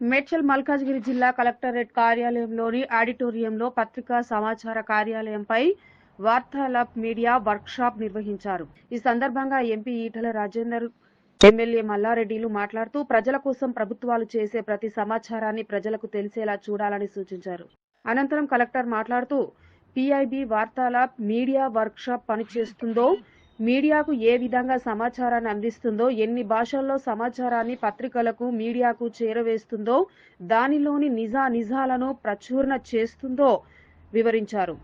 మేడ్చల్ మల్కాజ్గిరి జిల్లా కలెక్టరేట్ కార్యాలయంలోని ఆడిటోరియంలో పత్రికా సమాచార కార్యాలయంపై వార్తాలాప్ మీడియా వర్క్షాప్ నిర్వహించారు. ఈ సందర్భంగా ఎంపీ ఈటల రాజేందర్ ఎమ్మెల్యే మల్లారెడ్డిలు మాట్లాడుతూ ప్రజల కోసం ప్రభుత్వాలు చేసే ప్రతి సమాచారాన్ని ప్రజలకు తెలిసేలా చూడాలని సూచించారు. అనంతరం కలెక్టర్ మాట్లాడుతూ పిఐబి వార్తాలాప్ మీడియా వర్క్షాప్ పనిచేస్తుందో మీడియాకు ఏ విధంగా సమాచారాన్ని అందిస్తుందో ఎన్ని భాషల్లో సమాచారాన్ని పత్రికలకు మీడియాకు చేరవేస్తుందో దానిలోని నిజా నిజాలను ప్రచురణ చేస్తుందో వివరించారు.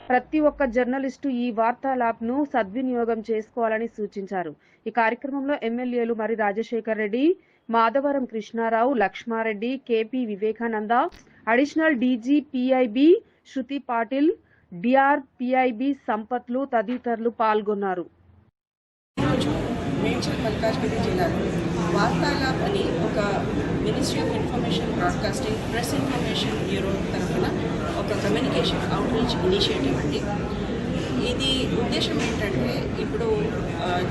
ప్రతి ఒక్క జర్నలిస్టు ఈ వార్తాలాప్ను సద్వినియోగం చేసుకోవాలని సూచించారు. ఈ కార్యక్రమంలో ఎమ్మెల్యేలు మరి Rajasekhar Reddy Madhavaram Krishna Rao Laxma Reddy KP Vivekananda additional DG PIB Shruti Patil DR PIB సంపత్లు తదితరులు పాల్గొన్నారు. ఈరోజు మేడ్చల్ మల్కాజ్గిరి జిల్లాలో వార్తాలాప్ అని ఒక ministry of information broadcasting press information bureau తరఫున ఒక కమ్యూనికేషన్ అవుట్రీచ్ ఇనిషియేటివ్ అండి. ఇది ఉద్దేశం ఏంటంటే ఇప్పుడు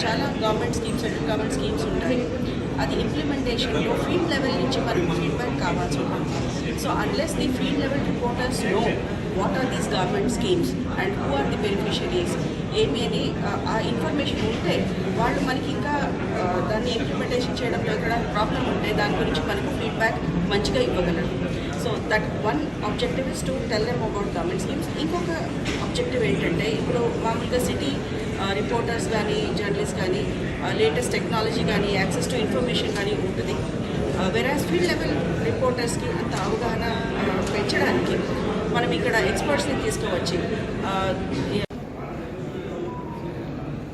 చాలా government schemes central government schemes ఉంటాయి. అది ఇంప్లిమెంటేషన్లో ఫీల్డ్ లెవెల్ నుంచి మనకు ఫీడ్బ్యాక్ కావాల్సి ఉంటుంది. So unless the field level reporters know what are these government schemes and who are the beneficiaries ఏమి అని ఆ- ఇన్ఫర్మేషన్ ఉంటే వాళ్ళు మనకి ఇంకా దాన్ని ఇంప్లిమెంటేషన్ చేయడంలో ఎక్కడ ప్రాబ్లం ఉంటే దాని గురించి మనకు ఫీడ్బ్యాక్ మంచిగా ఇవ్వగలరు. So that one objective is to tell them about government schemes ఇంకొక ఆబ్జెక్టివ్ ఏంటంటే ఇప్పుడు మామూలుగా సిటీ రిపోర్టర్స్ కానీ జర్నలిస్ట్ కానీ లేటెస్ట్ టెక్నాలజీ కానీ యాక్సెస్ టు ఇన్ఫర్మేషన్ కానీ ఉంటుంది. వెరాజ్ ఫీల్డ్ లెవెల్ రిపోర్టర్స్కి అంత అవగాహన పెంచడానికి మనం ఇక్కడ ఎక్స్పర్ట్స్ని తీసుకోవచ్చు.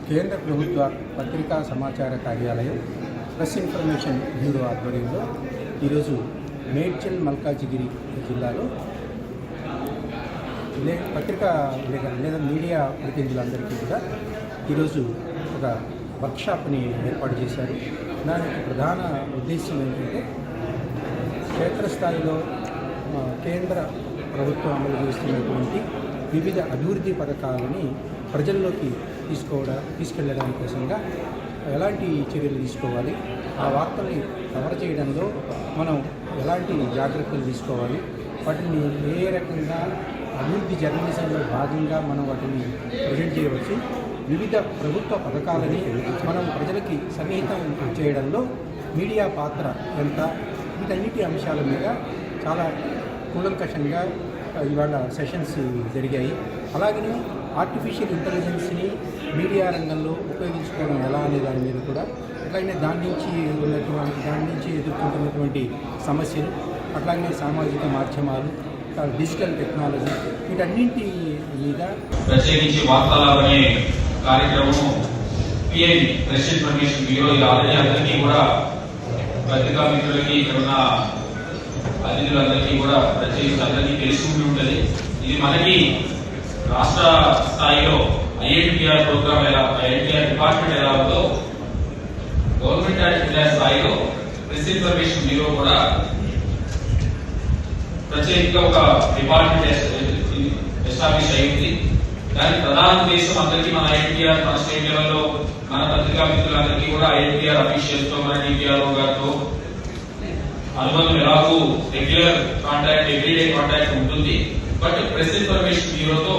కేంద్ర ప్రభుత్వ పత్రికా సమాచార కార్యాలయం ప్రెస్ ఇన్ఫర్మేషన్ బ్యూరో ఆధ్వర్యంలో ఈరోజు మేడ్చల్ మల్కాజిగిరి జిల్లాలో లే పత్రికా లేదా లేదా మీడియా ప్రతినిధులందరికీ కూడా ఈరోజు ఒక వర్క్షాప్ని ఏర్పాటు చేశారు. దానికి ప్రధాన ఉద్దేశం ఏంటంటే క్షేత్రస్థాయిలో కేంద్ర ప్రభుత్వం అమలు చేస్తున్నటువంటి వివిధ అభివృద్ధి పథకాలని ప్రజల్లోకి తీసుకోవడం తీసుకెళ్ళడం కోసంగా ఎలాంటి చర్యలు తీసుకోవాలి? ఆ వార్తల్ని కవర్ చేయడంలో మనం ఎలాంటి జాగ్రత్తలు తీసుకోవాలి? వాటిని ఏ రకంగా అభివృద్ధి జర్నలిజంలో భాగంగా మనం వాటిని ప్రజెంట్ చేయవచ్చు? వివిధ ప్రభుత్వ పథకాలని మనం ప్రజలకి సన్నిహితం చేయడంలో మీడియా పాత్ర ఎంత? వీటన్నిటి అంశాల మీద చాలా కూలంకషంగా ఇవాళ సెషన్స్ జరిగాయి. అలాగనే ఆర్టిఫిషియల్ ఇంటెలిజెన్స్ని మీడియా రంగంలో ఉపయోగించుకోవడం ఎలా అనే దాని మీద కూడా అట్లాగనే దాని నుంచి ఉన్నటువంటి దాని నుంచి ఎదుర్కొంటున్నటువంటి సమస్యలు అట్లాగనే సామాజిక మాధ్యమాలు డిజిటల్ టెక్నాలజీ వీటన్నింటి మీద ప్రత్యేకించి వార్తాలాభ అనే కార్యక్రమం పిఐ ప్రెస్ ఇన్ఫర్మేషన్ బ్యూరో ఇది ఆల్రెడీ అందరికీ కూడా పత్రికా మిత్రులకి ఇక్కడ ఉన్న అతిథులందరికీ కూడా ప్రత్యేకించి అందరికీ తెలుసుకుంటూ ఉంటుంది. ఇది మనకి రాష్ట్ర స్థాయిలో ఐఐటిఆర్ ప్రోగ్రామ్ ఎలా ఐఐటిఆర్ డిపార్ట్మెంట్ ఎలా ఉందో గవర్నమెంట్ ఆఫ్ ఇండియా స్థాయిలో ప్రెస్ ఇన్ఫర్మేషన్ బ్యూరో కూడా ప్రత్యేకంగా ఒక డిపార్ట్మెంట్ ఎస్టాబ్లిష్ అయింది. దాని ప్రధాన ఉద్దేశం అందరికీ మన ఐటీఆర్ మన స్టేట్ లెవెల్లో మన పత్రికా మిత్రులందరికీ కూడా ఐఎన్టీఆర్ అఫీషియల్స్తో మన డిపిఆర్ఓ గారితో అనుమతి ఎలాగూ రెగ్యులర్ కాంటాక్ట్ ఎవ్రీడే కాంటాక్ట్ ఉంటుంది. బట్ ప్రెస్ ఇన్ఫర్మేషన్ బ్యూరోతో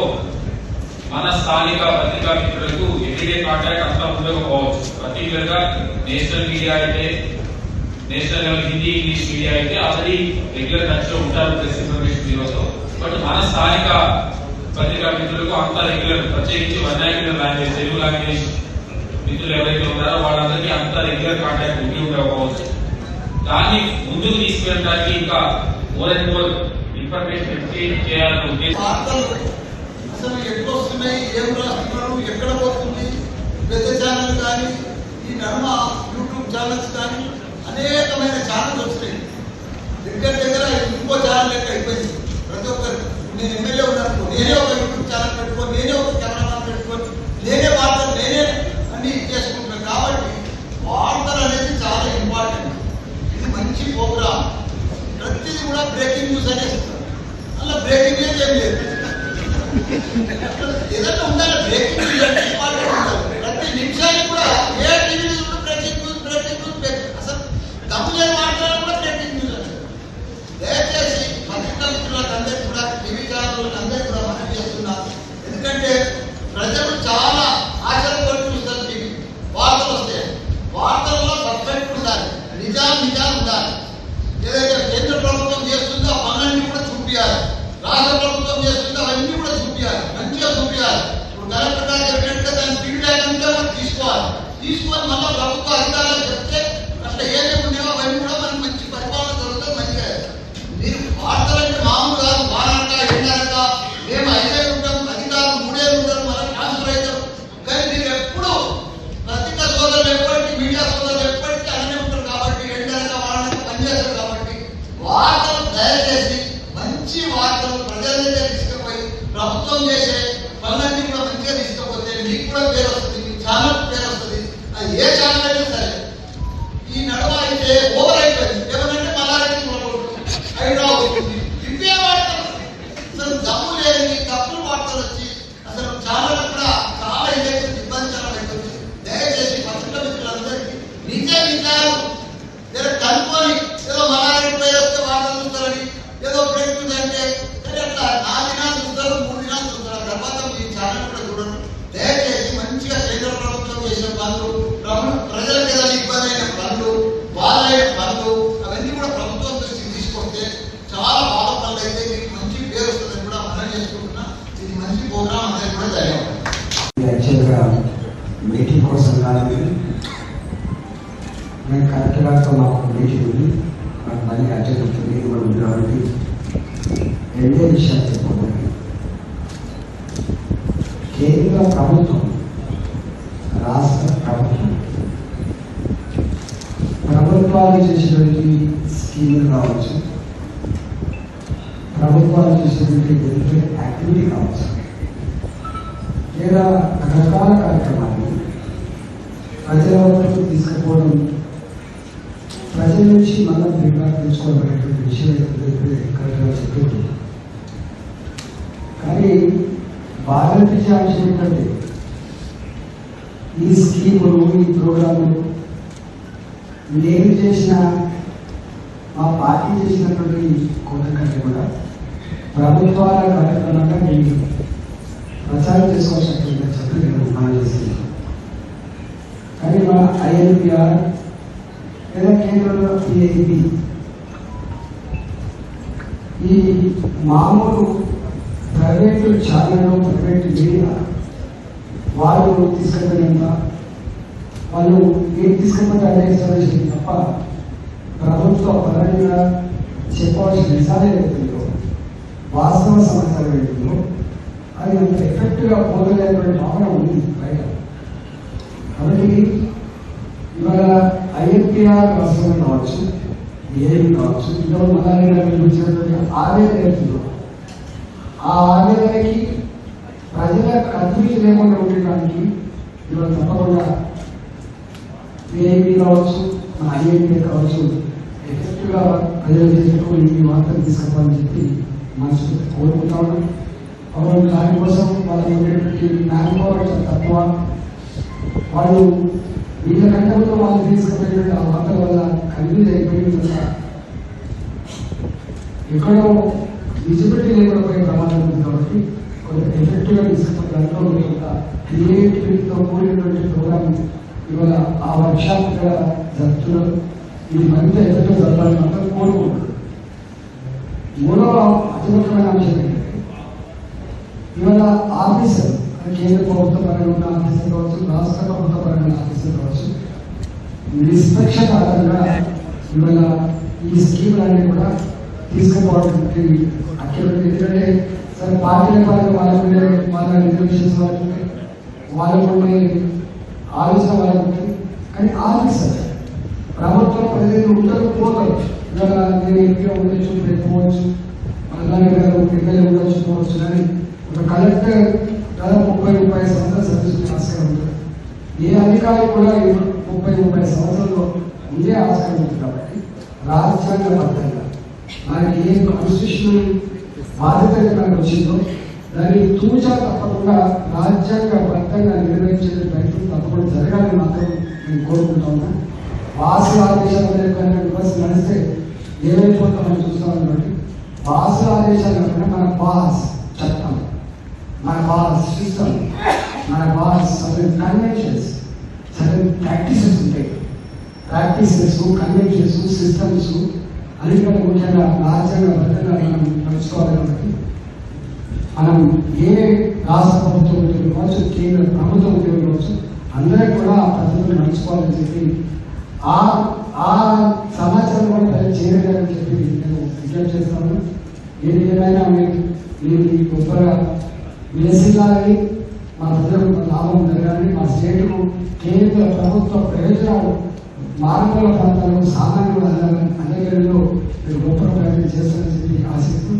మన స్థానిక పత్రికా మిత్రులకు ఎవ్రీడే కాంటాక్ట్ అంతా ఉండకపోవచ్చు. పర్టికులర్గా నేషనల్ మీడియా అయితే national level Hindi English media అయితే ఆల్రెడీ రెగ్యులర్ టచ్లో ఉంటారు ప్రెస్ ఇన్ఫర్మేషన్ బ్యూరోతో బట్ మన స్థానిక పత్రికా మిత్రులకు అంత రెగ్యులర్ ప్రత్యేకించి వర్ణాకుల లాంగ్వేజ్ తెలుగు లాంగ్వేజ్ మిత్రులు ఎవరైతే ఉన్నారో వాళ్ళందరికీ అంత రెగ్యులర్ కాంటాక్ట్ ఉండి ఉండకపోవచ్చు. దాన్ని ముందుకు తీసుకెళ్ళడానికి ఇంకా more and more information exchange చేయాలని ఉద్దేశం. వార్తలు అసలు ఎట్లా వస్తున్నాయి? ఏం రాస్తున్నారు ఎక్కడ పోతుంది? పెద్ద ఛానల్ కానీ ఈ నర్మ యూట్యూబ్ ఛానల్స్ కానీ అనేకమైన ఛానల్స్ వచ్చినాయి దగ్గర దగ్గర ఇంకో ఛానల్ లెక్క అయిపోయింది. ప్రతి ఒక్కరు నేను ఎమ్మెల్యే ఉన్నప్పుడు నేనే ఒక యూట్యూబ్ ఛానల్ పెట్టుకొని నేనే ఒక కెమెరామాన్ పెట్టుకొని నేనే వార్తలు నేనే అన్ని చేసుకుంటున్నాను కాబట్టి వార్తలు అనేది చాలా ఇంపార్టెంట్ ఇది మంచి ప్రోగ్రామ్ ప్రతిదీ కూడా బ్రేకింగ్ న్యూస్ అనేది ఇస్తారు అలా బ్రేకింగ్ ఏం లేదు. ఏదైనా ఉండాలి బ్రేకింగ్ नरकटा ಕರ್ನಾಟಕ ನಾನು ಫೀಲ್ಡ್ ಆಗಿ ಅಂತ ಒಂದು ಇಸ್ವಾಲ್ ಇಸ್ವಾಲ್ ಮಲ್ಲ ಪ್ರಭುತ್ವ ಅಧಿಕಾರ ಬರುತ್ತೆ ಅಂತ ಹೇಳಿ ನೀವು ಬನ್ನಿ ఇవే వార్తలు అసలు దమ్ము లేని తప్పులు వార్తలు వచ్చి అసలు చాలా కూడా చాలా ఇదైతే ఇబ్బందికరం అవుతుంది దయచేసి పత్రిక మిత్రులందరికీ నిజం విన్నారు లేదా కనుక్కొని ఏదో మల్లారెడ్డి పోయి వస్తే వార్తలు చూస్తారని ఏదో ప్రెగ్నెంట్ అంటే సరే అట్లా నాలుగు దినాలు చూస్తారు మూడు దినాలు చూస్తారు తర్వాత మీ ఛానల్ కూడా చూడండి దయచేసి మంచిగా కేంద్ర ప్రభుత్వం చేసిన పనులు ప్రభు- ప్రజలకు ఏదైనా ఇబ్బంది అయిన పనులు వాళ్ళైన పనులు అవన్నీ కూడా ప్రభుత్వం దృష్టికి తీసుకొస్తే చాలా బాగా పనులు అయితే మీకు మంచి పేరు వస్తుందని కూడా మనం చేసుకుంటున్నా ఇది మంచి ప్రోగ్రామ్ అనేది కూడా ధన్యవాదాలు యాక్చువల్గా మీటింగ్ కోసం కాదు నేను కరెక్ట్ గారితో మాకు మీటింగ్ ఉంది నాకు మళ్ళీ అర్జెంట్ ఉంటుంది ఇది కూడా ఉంది కాబట్టి రెండే విషయాలు చెప్పుకోవాలి కేంద్ర ప్రభుత్వం రాష్ట్ర ప్రభుత్వం ప్రభుత్వాలు చేసినటువంటి స్కీములు కావచ్చు ప్రభుత్వాలు చేసినటువంటి వెల్ఫేర్ యాక్టివిటీ కావచ్చు లేదా రకరకాల కార్యక్రమాలు ప్రజల వద్దకు తీసుకుపోవడం ప్రజల నుంచి మనం ఫీడ్బ్యాక్ తీసుకోవాలనేటువంటి విషయం ఏదైతే కరెక్ట్గా చెప్పారు కానీ బాగా అంశం ఏంటంటే ఈ స్కీములు ఈ ప్రోగ్రాములు నేను చేసిన మా పార్టీ చేసినటువంటి కొంత కంటే కూడా ప్రభుత్వాల కార్యక్రమంగా నేను ప్రచారం చేసుకోవాల్సినటువంటి చెప్పి నేను మనం చేసింది కానీ మన ఐఎల్పిఆర్ లేదా కేంద్రంలో పిఐబి ఈ మామూలు ప్రైవేటు ఛానల్ ప్రైవేట్ మీడియా వాళ్ళు తీసుకెళ్ళినంత వాళ్ళు ఏం తీసుకెళ్ళమంటే అదే సొల్యూషన్ తప్ప ప్రభుత్వ పరంగా చెప్పవలసిన నిజాలే అవుతుందో వాస్తవ సమాచారం ఏంటో అది అంత ఎఫెక్ట్గా పోగలేనటువంటి భావన ఉంది బయట కాబట్టి ఇవాళ ఐఎన్పిఆర్ రాష్ట్రం కావచ్చు ఏం కావచ్చు ఇందులో మహానగర నిర్మించినటువంటి ఆవేదన ఏతుందో ఆ ఆవేదనకి ప్రజల కన్ఫ్యూజన్ లేకుండా ఉండడానికి ఇలా తప్పకుండా ఏఐపీ కావచ్చు మన ఐఎన్పీ కావచ్చు ఎఫెక్ట్గా ప్రజలు చేసినప్పుడు ఈ వార్తలు తీసుకోవాలని చెప్పి మనసు కోరుకుంటా ఉన్నాం అవును దానికోసం వాళ్ళు ఉండేటువంటి మ్యాన్ పవర్ తక్కువ. వాళ్ళు వీళ్ళకంటే కూడా వాళ్ళు తీసుకుపోయినట్టు ఆ మాట వల్ల కన్ఫ్యూజ్ అయిపోయింది కదా. ఎక్కడో విజిబిలిటీ లేకుండా పోయే ప్రమాదం ఉంది కాబట్టి కొంత ఎఫెక్టివ్గా తీసుకుపోయి దాంట్లో క్రియేటివిటీతో కూడినటువంటి ప్రోగ్రామ్ ఇవాళ ఆ వర్క్షాప్ కూడా జరుపుతున్నారు ఇది మరింత ఎఫెక్టివ్ జరపాలని మాత్రం కోరుకుంటున్నారు మూడవ అతి ముఖ్యమైన అంశం ఇవాళ ఆఫీసర్ కేంద్ర ప్రభుత్వ పరంగా ఉన్న ఆఫీసర్ కావచ్చు రాష్ట్ర ప్రభుత్వ పరంగా ఉన్న ఆఫీసర్ కావచ్చు నిష్పక్షపాతంగా ఇవాళ ఈ స్కీములన్నీ కూడా తీసుకుపోవడానికి అక్కడ ఎందుకంటే సరే పార్టీల పరంగా వాళ్ళకు ఉండే వాళ్ళ రిజర్వేషన్స్ వాళ్ళకు ఉంటాయి వాళ్ళకు ఉండే ఆలోచన వాళ్ళకు ఉంటుంది కానీ ఆఫీసర్ ప్రభుత్వం ప్రజలు ఉంటారు పోతారు ఇవాళ నేను ఎంపీగా ఉండొచ్చు రేపు పోవచ్చు అలాగే గారు ఎమ్మెల్యే ఉండొచ్చు పోవచ్చు కానీ ఒక కలెక్టర్ దాదాపు ముప్పై ముప్పై సంవత్సరాల సర్వీస్ ఆస్కారం ఉంటుంది ఏ అధికారి కూడా ముప్పై ముప్పై సంవత్సరాల్లో ఉండే అవసరం ఉంది కాబట్టి రాజ్యాంగబద్ధంగా మనకి ఏ కాన్స్టిట్యూషన్ బాధ్యత మనకు వచ్చిందో దాన్ని తూచా తప్పకుండా రాజ్యాంగబద్ధంగా నిర్వహించే ప్రయత్నం తప్పకుండా జరగాలని మాత్రం నేను కోరుకుంటా ఉన్నా. భాష ఆదేశాల నడిస్తే ఏమైపోతామని చూస్తామని బట్టి భాష ఆదేశాలు మన పాస్ చట్టం మన బాధ సిస్టమ్ మన బాధ సర్టన్ కన్వెన్షన్స్ సర్టన్ ప్రాక్టీసెస్ ఉంటాయి. ప్రాక్టీసెస్ కన్వెన్షన్స్ సిస్టమ్స్ అన్నిటికంటే ముఖ్యంగా రాజ్యాంగబద్ధంగా మనం నడుచుకోవాలి కాబట్టి మనం ఏ రాష్ట్ర ప్రభుత్వం ఉద్యోగం కావచ్చు కేంద్ర ప్రభుత్వం ఉద్యోగం కావచ్చు అందరికీ కూడా ఆ పద్ధతులు నడుచుకోవాలని చెప్పి ఆ ఆ సమాచారం కూడా ప్రజలు చెప్పి నేను విజ్ఞప్తి చేస్తాను. ఏది ఏమైనా మీరు మీరు గొప్పగా విలసిల్లాలని మా ప్రజలకు లాభం జరగాలి మా స్టేట్కు కేంద్ర ప్రభుత్వ ప్రయోజనాలు మారుమూల ప్రాంతాలకు సామాన్యులు అందాలని అనేక గొప్ప ప్రయత్నం చేస్తారని చెప్పి ఆశిస్తూ